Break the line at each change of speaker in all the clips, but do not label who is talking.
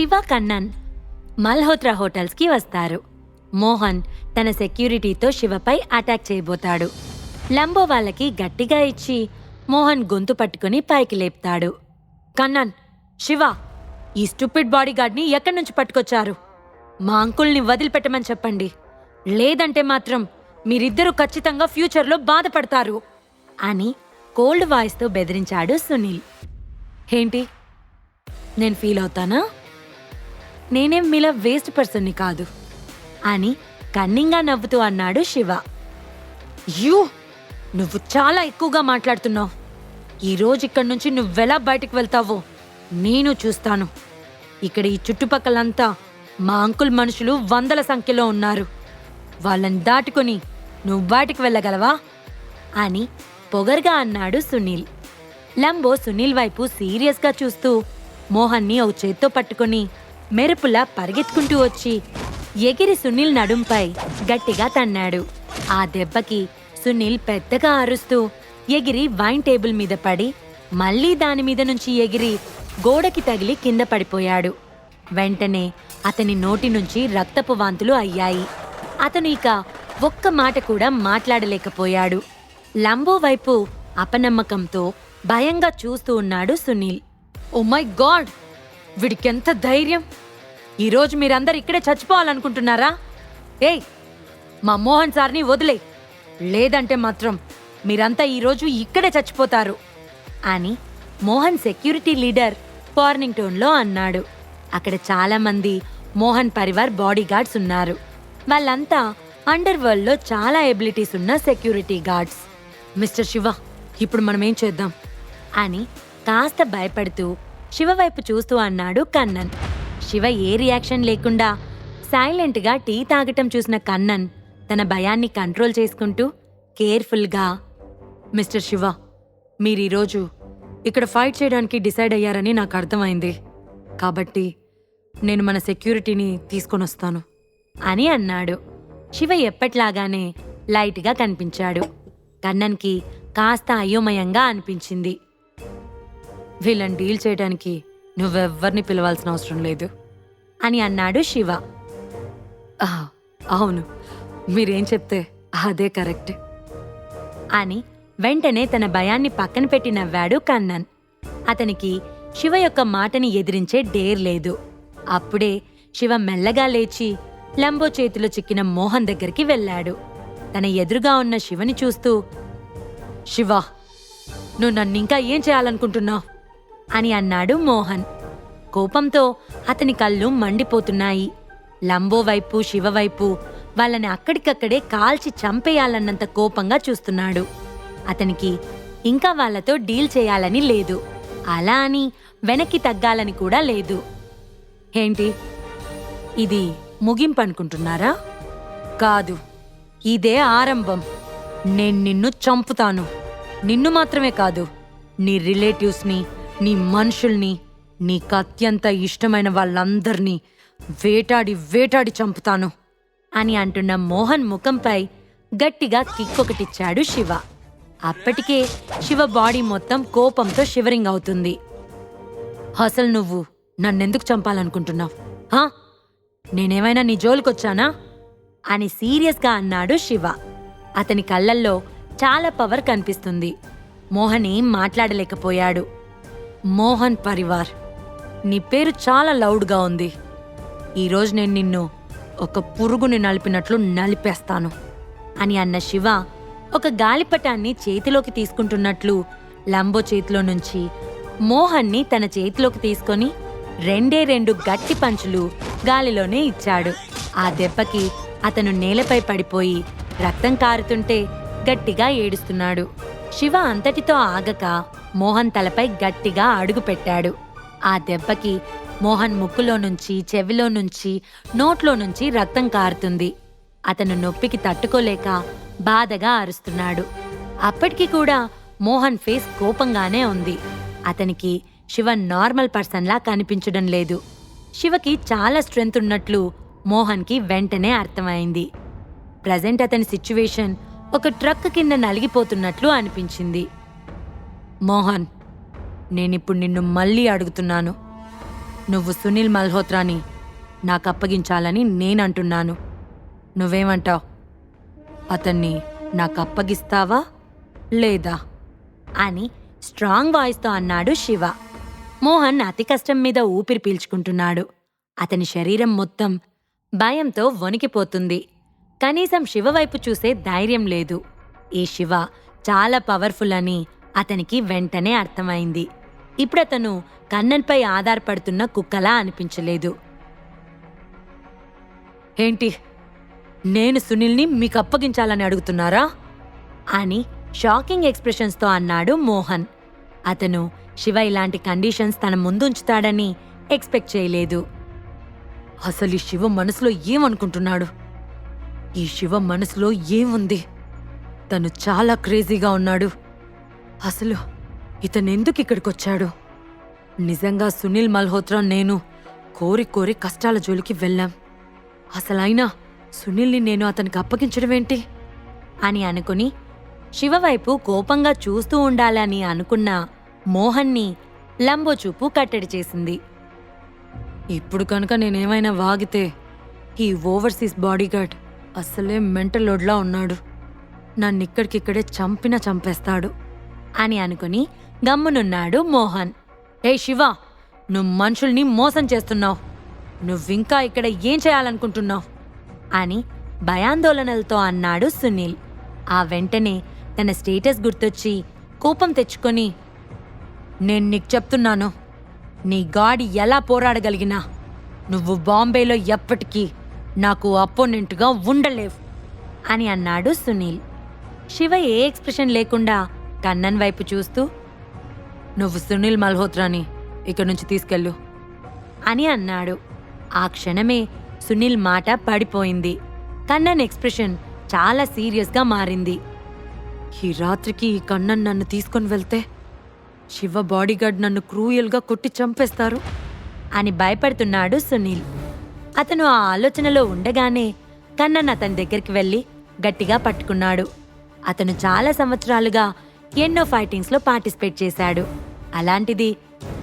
శివ కన్నన్. మల్హోత్రా హోటల్స్కి వస్తారు. మోహన్ తన సెక్యూరిటీతో శివపై అటాక్ చేయబోతాడు. లంబో వాళ్ళకి గట్టిగా ఇచ్చి మోహన్ గొంతు పట్టుకుని పైకి లేపుతాడు. కన్నన్ శివ ఈ స్టూపిడ్ బాడీగార్డ్ని ఎక్కడి నుంచి పట్టుకొచ్చారు? మా అంకుల్ని వదిలిపెట్టమని చెప్పండి. లేదంటే మాత్రం మీరిద్దరూ ఖచ్చితంగా ఫ్యూచర్లో బాధపడతారు అని కోల్డ్ వాయిస్తో బెదిరించాడు సునీల్. ఏంటి? నేను ఫీల్ అవుతానా? నేనేం మీలా వేస్ట్ పర్సన్ని కాదు. అని కన్నింగా నవ్వుతూ అన్నాడు శివ. యూ! నువ్వు చాలా ఎక్కువగా మాట్లాడుతున్నావు. ఈరోజు ఇక్కడి నుంచి నువ్వెలా బయటికి వెళ్తావో నేను చూస్తాను. ఇక్కడ ఈ చుట్టుపక్కలంతా మా అంకుల్ మనుషులు వందల సంఖ్యలో ఉన్నారు. వాళ్ళని దాటుకొని నువ్వు బయటికి వెళ్ళగలవా? అని పొగరుగా అన్నాడు సునీల్. లంబో సునీల్ వైపు సీరియస్గా చూస్తూ మోహన్ని ఓ చేత్తో పట్టుకొని మెరుపులా పరిగెత్తుకుంటూ వచ్చి ఎగిరి సునీల్ నడుంపై గట్టిగా తన్నాడు. ఆ దెబ్బకి సునీల్ పెద్దగా అరుస్తూ ఎగిరి వైన్ టేబుల్ మీద పడి మళ్ళీ దాని మీద నుంచి ఎగిరి గోడకి తగిలి కింద పడిపోయాడు. వెంటనే అతని నోటి నుంచి రక్తపు వాంతులు అయ్యాయి. అతను ఇక ఒక్క మాట కూడా మాట్లాడలేకపోయాడు. లంబో వైపు అపనమ్మకంతో భయంగా చూస్తూ ఉన్నాడు సునీల్. Oh my God! వీడికెంత ధైర్యం! ఈరోజు మీరందరు ఇక్కడే చచ్చిపోవాలనుకుంటున్నారా? ఏయ్ మా మోహన్ సార్ని వదిలే. లేదంటే మాత్రం మీరంతా ఈరోజు ఇక్కడే చచ్చిపోతారు అని మోహన్ సెక్యూరిటీ లీడర్ వార్నింగ్ టోన్లో అన్నాడు. అక్కడ చాలామంది మోహన్ పరివార్ బాడీ గార్డ్స్ ఉన్నారు. వాళ్ళంతా అండర్ వరల్డ్లో చాలా ఎబిలిటీస్ ఉన్న సెక్యూరిటీ గార్డ్స్. మిస్టర్ శివ ఇప్పుడు మనం ఏం చేద్దాం? అని కాస్త భయపడుతూ శివ వైపు చూస్తూ అన్నాడు కన్నన్. శివ ఏ రియాక్షన్ లేకుండా సైలెంట్గా టీ తాగటం చూసిన కన్నన్ తన భయాన్ని కంట్రోల్ చేసుకుంటూ కేర్ఫుల్గా మిస్టర్ శివ మీరు ఈరోజు ఇక్కడ ఫైట్ చేయడానికి డిసైడ్ అయ్యారని నాకు అర్థమైంది. కాబట్టి నేను మన సెక్యూరిటీని తీసుకొని వస్తాను. అని అన్నాడు. శివ ఎప్పట్లాగానే లైట్గా కనిపించాడు. కన్నన్కి కాస్త అయోమయంగా అనిపించింది. వీళ్ళని డీల్ చేయడానికి నువ్వెవ్వరిని పిలవాల్సిన అవసరం లేదు. అని అన్నాడు శివ. "ఆ, అవును. మీరేం చెప్తే అదే కరెక్ట్. అని వెంటనే తన భయాన్ని పక్కన పెట్టి నవ్వాడు కన్నన్. అతనికి శివ యొక్క మాటని ఎదిరించే డేర్ లేదు. అప్పుడే శివ మెల్లగా లేచి లంబో చేతిలో చిక్కిన మోహన్ దగ్గరికి వెళ్ళాడు. తన ఎదురుగా ఉన్న శివని చూస్తూ శివ నువ్వు నన్నింకా ఏం చేయాలనుకుంటున్నావు? అని అన్నాడు మోహన్. కోపంతో అతని కళ్ళు మండిపోతున్నాయి. లంబోవైపు శివవైపు వాళ్ళని అక్కడికక్కడే కాల్చి చంపేయాలన్నంత కోపంగా చూస్తున్నాడు. అతనికి ఇంకా వాళ్ళతో డీల్ చేయాలని లేదు. అలా అని వెనక్కి తగ్గాలని కూడా లేదు. ఏంటి? ఇది ముగింపు అనుకుంటున్నారా? కాదు. ఇదే ఆరంభం. నేను నిన్ను చంపుతాను. నిన్ను మాత్రమే కాదు. నీ రిలేటివ్స్ని నీ మనుషుల్ని నీకు అత్యంత ఇష్టమైన వాళ్ళందరినీ వేటాడి వేటాడి చంపుతాను అని అంటున్న మోహన్ ముఖంపై గట్టిగా కిక్కొకటిచ్చాడు శివ. అప్పటికే శివ బాడీ మొత్తం కోపంతో షివరింగ్ అవుతుంది. అసలు నువ్వు నన్నెందుకు చంపాలనుకుంటున్నావు? హా? నేనేమైనా నీ జోలుకొచ్చానా? అని సీరియస్గా అన్నాడు శివ. అతని కళ్ళల్లో చాలా పవర్ కనిపిస్తుంది. మోహన్ ఏం మాట్లాడలేకపోయాడు. మోహన్ పరివార్. నీ పేరు చాలా లౌడ్గా ఉంది. ఈరోజు నేను నిన్ను ఒక పురుగుని నలిపినట్లు నలిపేస్తాను. అని అన్న శివ ఒక గాలిపటాన్ని చేతిలోకి తీసుకుంటున్నట్లు లంబో చేతిలో నుంచి మోహన్ని తన చేతిలోకి తీసుకొని రెండే రెండు గట్టి పంచులు గాలిలోనే ఇచ్చాడు. ఆ దెబ్బకి అతను నేలపై పడిపోయి రక్తం కారుతుంటే గట్టిగా ఏడుస్తున్నాడు. శివ అంతటితో ఆగక మోహన్ తలపై గట్టిగా అడుగు పెట్టాడు. ఆ దెబ్బకి మోహన్ ముక్కులో నుంచి చెవిలో నుంచి నోట్లో నుంచి రక్తం కారుతుంది. అతను నొప్పికి తట్టుకోలేక బాధగా అరుస్తున్నాడు. అప్పటికి కూడా మోహన్ ఫేస్ కోపంగానే ఉంది. అతనికి శివ నార్మల్ పర్సన్లా కనిపించడం లేదు. శివకి చాలా స్ట్రెంగ్త్ ఉన్నట్లు మోహన్కి వెంటనే అర్థమైంది. ప్రజెంట్ అతని సిచ్యువేషన్ ఒక ట్రక్ కింద నలిగిపోతున్నట్లు అనిపించింది. మోహన్ నేనిప్పుడు నిన్ను మళ్ళీ అడుగుతున్నాను. నువ్వు సునీల్ మల్హోత్రాని నాకు అప్పగించాలని నేనంటున్నాను. నువ్వేమంటావు? అతన్ని నాకు అప్పగిస్తావా లేదా? అని స్ట్రాంగ్ వాయిస్తో అన్నాడు శివ. మోహన్ అతి కష్టం మీద ఊపిరి పీల్చుకుంటున్నాడు. అతని శరీరం మొత్తం భయంతో వణికిపోతుంది. కనీసం శివ వైపు చూసే ధైర్యం లేదు. ఈ శివ చాలా పవర్ఫుల్ అని అతనికి వెంటనే అర్థమైంది. ఇప్పుడతను కన్నన్పై ఆధారపడుతున్న కుక్కలా అనిపించలేదు. ఏంటి? నేను సునీల్ని మీకు అప్పగించాలని అడుగుతున్నారా? అని షాకింగ్ ఎక్స్ప్రెషన్స్తో అన్నాడు మోహన్. అతను శివ ఇలాంటి కండిషన్స్ తన ముందుంచుతాడని ఎక్స్పెక్ట్ చేయలేదు. అసలు ఈ శివ మనసులో ఏమనుకుంటున్నాడు? ఈ శివ మనసులో ఏముంది? తను చాలా క్రేజీగా ఉన్నాడు. అసలు ఇతను ఎందుకు ఇక్కడికొచ్చాడు? నిజంగా సునీల్ మల్హోత్రా నేను కోరి కోరి కష్టాల జోలికి వెళ్ళాం. అసలైనా సునీల్ని నేను అతనికి అప్పగించడమేంటి? అని అనుకుని శివవైపు కోపంగా చూస్తూ ఉండాలని అనుకున్న మోహన్ని లంబోచూపు కట్టడి చేసింది. ఇప్పుడు కనుక నేనేమైనా వాగితే ఈ ఓవర్సీస్ బాడీగార్డ్ అసలే మెంటల్ లోడ్లా ఉన్నాడు. నన్నిక్కడికిక్కడే చంపినా చంపేస్తాడు. అని అనుకుని గమ్మునున్నాడు మోహన్. ఏ శివ నువ్వు మనుషుల్ని మోసం చేస్తున్నావు. నువ్వింకా ఇక్కడ ఏం చేయాలనుకుంటున్నావు? అని భయాందోళనలతో అన్నాడు సునీల్. ఆ వెంటనే తన స్టేటస్ గుర్తొచ్చి కోపం తెచ్చుకొని నేను నీకు చెప్తున్నాను. నీ గాడి ఎలా పోరాడగలిగినా నువ్వు బాంబేలో ఎప్పటికీ నాకు అపోనెంట్గా ఉండలేవు అని అన్నాడు సునీల్. శివ ఏ ఎక్స్ప్రెషన్ లేకుండా కన్నన్ వైపు చూస్తూ నువ్వు సునీల్ మల్హోత్రాని ఇక్కడి నుంచి తీసుకెళ్ళు అని అన్నాడు. ఆ క్షణమే సునీల్ మాట పడిపోయింది. కన్నన్ ఎక్స్ప్రెషన్ చాలా సీరియస్గా మారింది. ఈ రాత్రికి ఈ కన్నన్ నన్ను తీసుకొని వెళ్తే శివ బాడీగార్డ్ నన్ను క్రూయల్గా కొట్టి చంపేస్తారు అని భయపడుతున్నాడు సునీల్. అతను ఆ ఆలోచనలో ఉండగానే కన్నన్ అతని దగ్గరికి వెళ్ళి గట్టిగా పట్టుకున్నాడు. అతను చాలా సంవత్సరాలుగా ఎన్నో ఫైటింగ్స్లో పార్టిసిపేట్ చేశాడు. అలాంటిది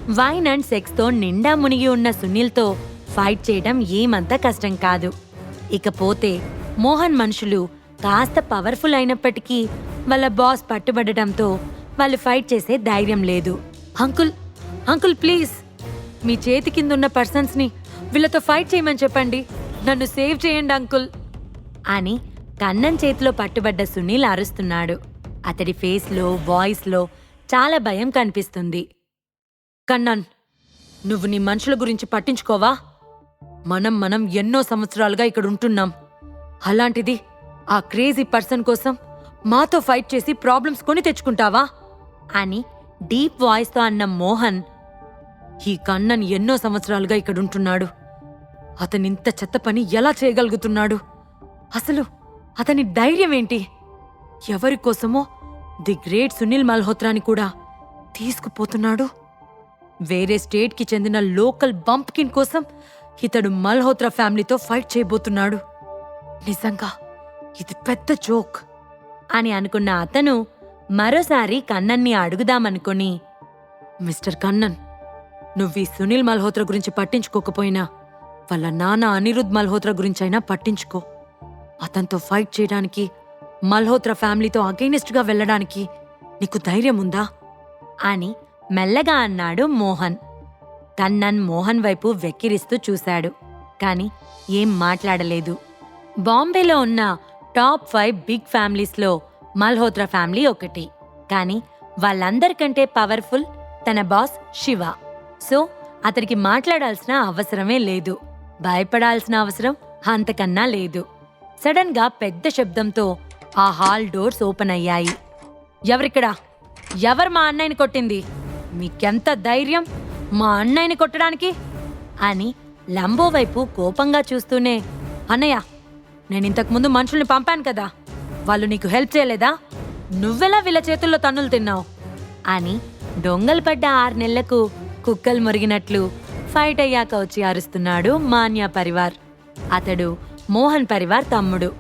వైన్ అండ్ సెక్స్తో నిండా మునిగి ఉన్న సునీల్తో ఫైట్ చేయడం ఏమంత కష్టం కాదు. ఇకపోతే మోహన్ మనుషులు కాస్త పవర్ఫుల్ అయినప్పటికీ వాళ్ళ బాస్ పట్టుబడటంతో వాళ్ళు ఫైట్ చేసే ధైర్యం లేదు. అంకుల్ అంకుల్ ప్లీజ్ మీ చేతి కింద ఉన్న పర్సన్స్ని వీళ్ళతో ఫైట్ చేయమని చెప్పండి. నన్ను సేవ్ చేయండి అంకుల్. అని కన్నన్ చేతిలో పట్టుబడ్డ సునీల్ అరుస్తున్నాడు. అతడి ఫేస్లో వాయిస్లో చాలా భయం కనిపిస్తుంది. కన్నన్ నువ్వు నీ మనుషుల గురించి పట్టించుకోవా? మనం మనం ఎన్నో సంవత్సరాలుగా ఇక్కడ ఉంటున్నాం. అలాంటిది ఆ క్రేజీ పర్సన్ కోసం మాతో ఫైట్ చేసి ప్రాబ్లమ్స్ కొని తెచ్చుకుంటావా? అని డీప్ వాయిస్తో అన్న మోహన్ ఈ కన్నన్ ఎన్నో సంవత్సరాలుగా ఇక్కడ ఉంటున్నాడు. అతనింత చెత్త పని ఎలా చేయగలుగుతున్నాడు? అసలు అతని ధైర్యం ఏంటి? ఎవరి కోసమో ది గ్రేట్ సునీల్ మల్హోత్రాని కూడా తీసుకుపోతున్నాడు. వేరే స్టేట్కి చెందిన లోకల్ బంప్కిన్ కోసం ఇతడు మల్హోత్రా ఫ్యామిలీతో ఫైట్ చేయబోతున్నాడు. నిజంగా ఇది పెద్ద జోక్. అని అనుకున్న అతను మరోసారి కన్నన్ని అడుగుదామనుకొని మిస్టర్ కన్నన్ నువ్వు ఈ సునీల్ మల్హోత్రా గురించి పట్టించుకోకపోయినా వాళ్ళ నాన్న అనిరుద్ మల్హోత్రా గురించైనా పట్టించుకో. అతనితో ఫైట్ చేయడానికి మల్హోత్రా ఫ్యామిలీతో అగైనెస్ట్గా వెళ్ళడానికి నీకు ధైర్యం ఉందా? అని మెల్లగా అన్నాడు మోహన్. కన్నన్ మోహన్ వైపు వెక్కిరిస్తూ చూశాడు కాని ఏం మాట్లాడలేదు. బాంబేలో ఉన్న టాప్ ఫైవ్ బిగ్ ఫ్యామిలీస్లో మల్హోత్రా ఫ్యామిలీ ఒకటి కానీ వాళ్ళందరికంటే పవర్ఫుల్ తన బాస్ శివ. సో అతనికి మాట్లాడాల్సిన అవసరమే లేదు. భయపడాల్సిన అవసరం అంతకన్నా లేదు. సడన్గా పెద్ద శబ్దంతో ఆ హాల్ డోర్స్ ఓపెన్ అయ్యాయి. ఎవరిక్కడా? ఎవరు మా అన్నయ్యని కొట్టింది? మీకెంత ధైర్యం? మా అన్నయ్యని కొట్టడానికి? అని లంబో వైపు కోపంగా చూస్తూనే అన్నయ్య నేను ఇంతకుముందు మనుషుల్ని పంపాను కదా వాళ్ళు నీకు హెల్ప్ చేయలేదా? నువ్వెలా వీళ్ళ చేతుల్లో తన్నులు తిన్నావు? అని దొంగలు పడ్డ ఆరు నెలలకు కుక్కలు మురిగినట్లు ఫైట్ అయ్యాక వచ్చి అరుస్తున్నాడు మాన్యా పరివార్. అతడు మోహన్ పరివార్ తమ్ముడు.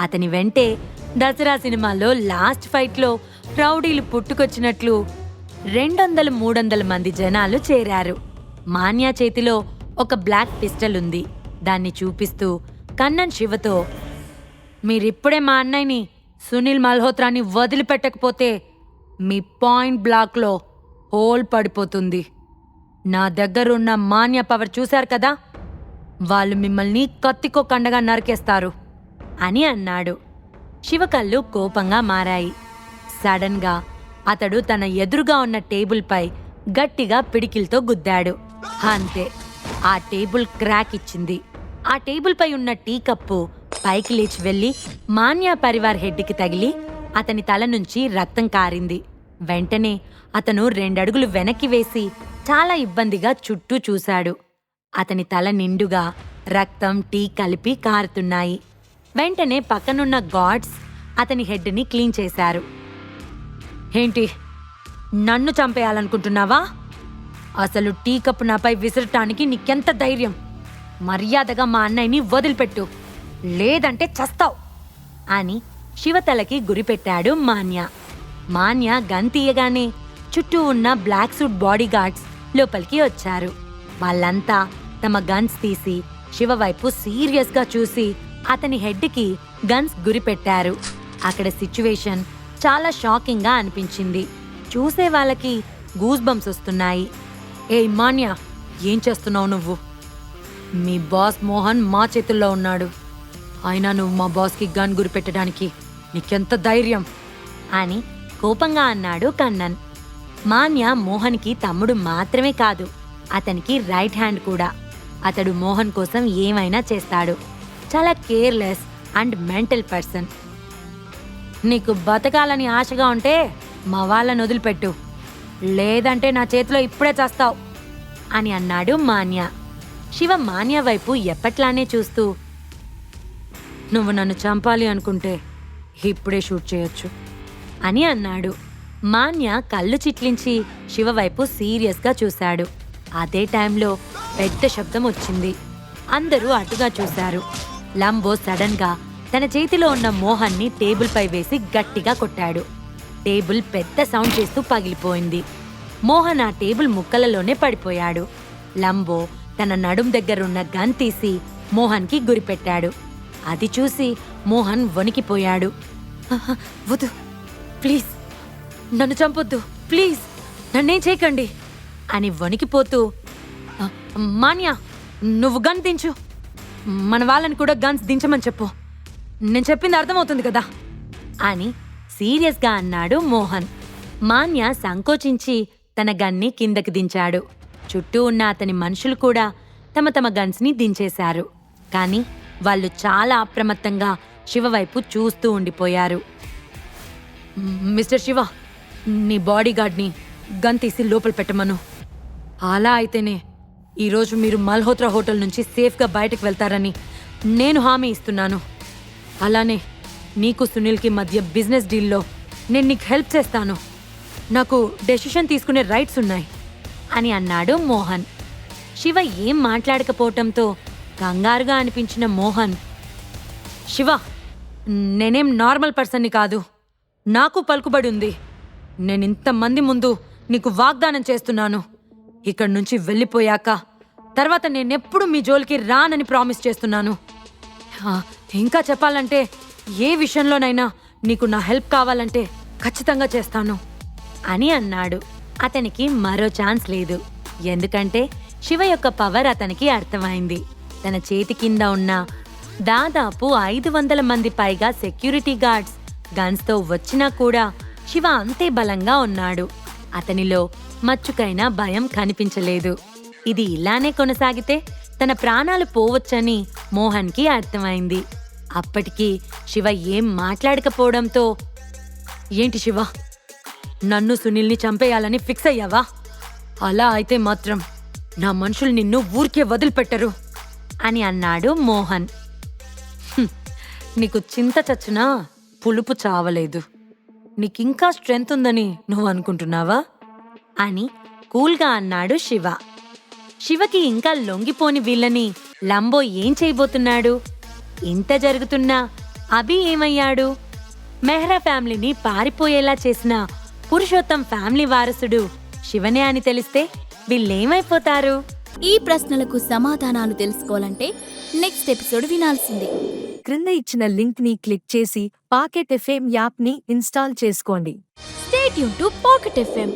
అతని వెంటే దసరా సినిమాలో లాస్ట్ ఫైట్లో రౌడీలు పుట్టుకొచ్చినట్లు రెండు వందలు మూడొందల మంది జనాలు చేరారు. మాన్యా చేతిలో ఒక బ్లాక్ పిస్టల్ ఉంది. దాన్ని చూపిస్తూ కన్నన్ శివతో మీరిప్పుడే మా అన్నయ్యని సునీల్ మల్హోత్రాని వదిలిపెట్టకపోతే మీ పాయింట్ బ్లాక్లో హోల్ పడిపోతుంది. నా దగ్గరున్న మాన్య పవర్ చూశారు కదా? వాళ్ళు మిమ్మల్ని కత్తికో కండగా నరికేస్తారు అని అన్నాడు. శివ కళ్ళు కోపంగా మారాయి. సడన్గా అతడు తన ఎదురుగా ఉన్న టేబుల్పై గట్టిగా పిడికిల్తో గుద్దాడు. అంతే ఆ టేబుల్ క్రాక్ ఇచ్చింది. ఆ టేబుల్పై ఉన్న టీ కప్పు పైకి లేచి వెళ్ళి మాన్యా పరివార్ హెడ్కి తగిలి అతని తల నుంచి రక్తం కారింది. వెంటనే అతను రెండడుగులు వెనక్కి వేసి చాలా ఇబ్బందిగా చుట్టూ చూశాడు. అతని తల నిండుగా రక్తం టీ కలిపి కారుతున్నాయి. వెంటనే పక్కనున్న గాడ్స్ అతని హెడ్ని క్లీన్ చేశారు. ఏంటి? నన్ను చంపేయాలనుకుంటున్నావా? అసలు టీ కప్పు నాపై విసరటానికి నీకెంత ధైర్యం? మర్యాదగా మా అన్నయ్యని వదిలిపెట్టు. లేదంటే చస్తావు. అని శివతలకి గురిపెట్టాడు మాన్య. మాన్య గన్ తీయగానే చుట్టూ ఉన్న బ్లాక్ సూట్ బాడీ గార్డ్స్ లోపలికి వచ్చారు. వాళ్ళంతా తమ గన్స్ తీసి శివ వైపు సీరియస్గా చూసి అతని హెడ్కి గన్స్ గురిపెట్టారు అక్కడ సిచ్యువేషన్ చాలా షాకింగ్గా అనిపించింది. చూసే వాళ్ళకి గూస్ బంప్స్ వస్తున్నాయి. ఏ మాన్య ఏం చేస్తున్నావు నువ్వు? మీ బాస్ మోహన్ మా చేతుల్లో ఉన్నాడు. అయినా నువ్వు మా బాస్కి గన్ గురిపెట్టడానికి నీకెంత ధైర్యం? అని కోపంగా అన్నాడు కన్నన్. మాన్య మోహన్కి తమ్ముడు మాత్రమే కాదు అతనికి రైట్ హ్యాండ్ కూడా. అతడు మోహన్ కోసం ఏమైనా చేస్తాడు. చాలా కేర్లెస్ అండ్ మెంటల్ పర్సన్. నీకు బతకాలని ఆశగా ఉంటే మా వాళ్ళని వదిలిపెట్టు. లేదంటే నా చేతిలో ఇప్పుడే చేస్తావు అని అన్నాడు మాన్య. శివ మాన్య వైపు ఎప్పట్లానే చూస్తూ నువ్వు నన్ను చంపాలి అనుకుంటే ఇప్పుడే షూట్ చేయొచ్చు అని అన్నాడు. మాన్య కళ్ళు చిట్లించి శివ వైపు సీరియస్గా చూశాడు. అదే టైంలో పెద్ద శబ్దం వచ్చింది. అందరూ అటుగా చూశారు. లంబో సడన్గా తన చేతిలో ఉన్న మోహన్ని టేబుల్పై వేసి గట్టిగా కొట్టాడు. టేబుల్ పెద్ద సౌండ్ చేస్తూ పగిలిపోయింది. మోహన్ ఆ టేబుల్ ముక్కలలోనే పడిపోయాడు. లంబో తన నడుం దగ్గరున్న గన్ తీసి మోహన్కి గురిపెట్టాడు. అది చూసి మోహన్ వణికిపోయాడు. వద్దు. ప్లీజ్. నన్ను చంపొద్దు. ప్లీజ్. నన్నేం చేయకండి. అని వణికిపోతూ మాన్యా నువ్వు గన్ దించు. మన వాళ్ళని కూడా గన్స్ దించమని చెప్పు. నేను చెప్పింది అర్థమవుతుంది కదా? అని సీరియస్గా అన్నాడు మోహన్. మాన్య సంకోచించి తన గన్ని కిందకి దించాడు. చుట్టూ ఉన్న అతని మనుషులు కూడా తమ తమ గన్స్ని దించేశారు. కానీ వాళ్ళు చాలా అప్రమత్తంగా శివ వైపు చూస్తూ ఉండిపోయారు. మిస్టర్ శివ నీ బాడీ గార్డ్ని గన్ తీసి లోపల పెట్టమను. అలా అయితేనే ఈరోజు మీరు మల్హోత్రా హోటల్ నుంచి సేఫ్గా బయటకు వెళ్తారని నేను హామీ ఇస్తున్నాను. అలానే నీకు సునీల్కి మధ్య బిజినెస్ డీల్లో నేను నీకు హెల్ప్ చేస్తాను. నాకు డెసిషన్ తీసుకునే రైట్స్ ఉన్నాయి. అని అన్నాడు మోహన్. శివ ఏం మాట్లాడకపోవటంతో కంగారుగా అనిపించిన మోహన్. శివ నేనేం నార్మల్ పర్సన్ని కాదు. నాకు పలుకుబడి ఉంది. నేను ఇంతమంది ముందు నీకు వాగ్దానం చేస్తున్నాను. ఇక్కడి నుంచి వెళ్ళిపోయాక తర్వాత నేనెప్పుడు మీ జోలికి రానని ప్రామిస్ చేస్తున్నాను. ఇంకా చెప్పాలంటే ఏ విషయంలోనైనా నీకు నా హెల్ప్ కావాలంటే ఖచ్చితంగా చేస్తాను. అని అన్నాడు. అతనికి మరో ఛాన్స్ లేదు. ఎందుకంటే శివ యొక్క పవర్ అతనికి అర్థమైంది. తన చేతి కింద ఉన్న దాదాపు ఐదు వందల మంది పైగా సెక్యూరిటీ గార్డ్స్ గన్స్తో వచ్చినా కూడా శివ అంతే బలంగా ఉన్నాడు. అతనిలో మచ్చుకైనా భయం కనిపించలేదు. ఇది ఇలానే కొనసాగితే తన ప్రాణాలు పోవచ్చని మోహన్కి అర్థమైంది. అప్పటికి శివ ఏం మాట్లాడకపోవడంతో ఏంటి శివ? నన్ను సునీల్ని చంపేయాలని ఫిక్స్ అయ్యావా? అలా అయితే మాత్రం నా మనుషులు నిన్ను ఊరికే వదిలిపెట్టరు అని అన్నాడు మోహన్. నీకు చింత చచ్చినా? పులుపు చావలేదు. నీకింకా స్ట్రెంగ్త్ ఉందని నువ్వు అనుకుంటున్నావా? అని కూల్గా అన్నాడు శివ. శివకి ఇంకా లొంగిపోని వీళ్ళని లంబో ఏం చేయబోతున్నాడు? ఇంత జరుగుతున్నా అభి ఏమయ్యాడు? మెహ్రా ఫ్యామిలీని పారిపోయేలా చేసిన పురుషోత్తం ఫ్యామిలీ వారసుడు శివనే అని తెలిస్తే వీళ్ళేమైపోతారు?
ఈ ప్రశ్నలకు సమాధానాలు తెలుసుకోవాలంటే నెక్స్ట్ ఎపిసోడ్ వినాల్సిందే.
క్రింద ఇచ్చిన లింక్ని క్లిక్ చేసి పాకెట్ ఎఫ్ఎం యాప్ని ఇన్స్టాల్ చేసుకోండి.
స్టేట్ యూన్ టు పాకెట్ ఎఫ్ఎం.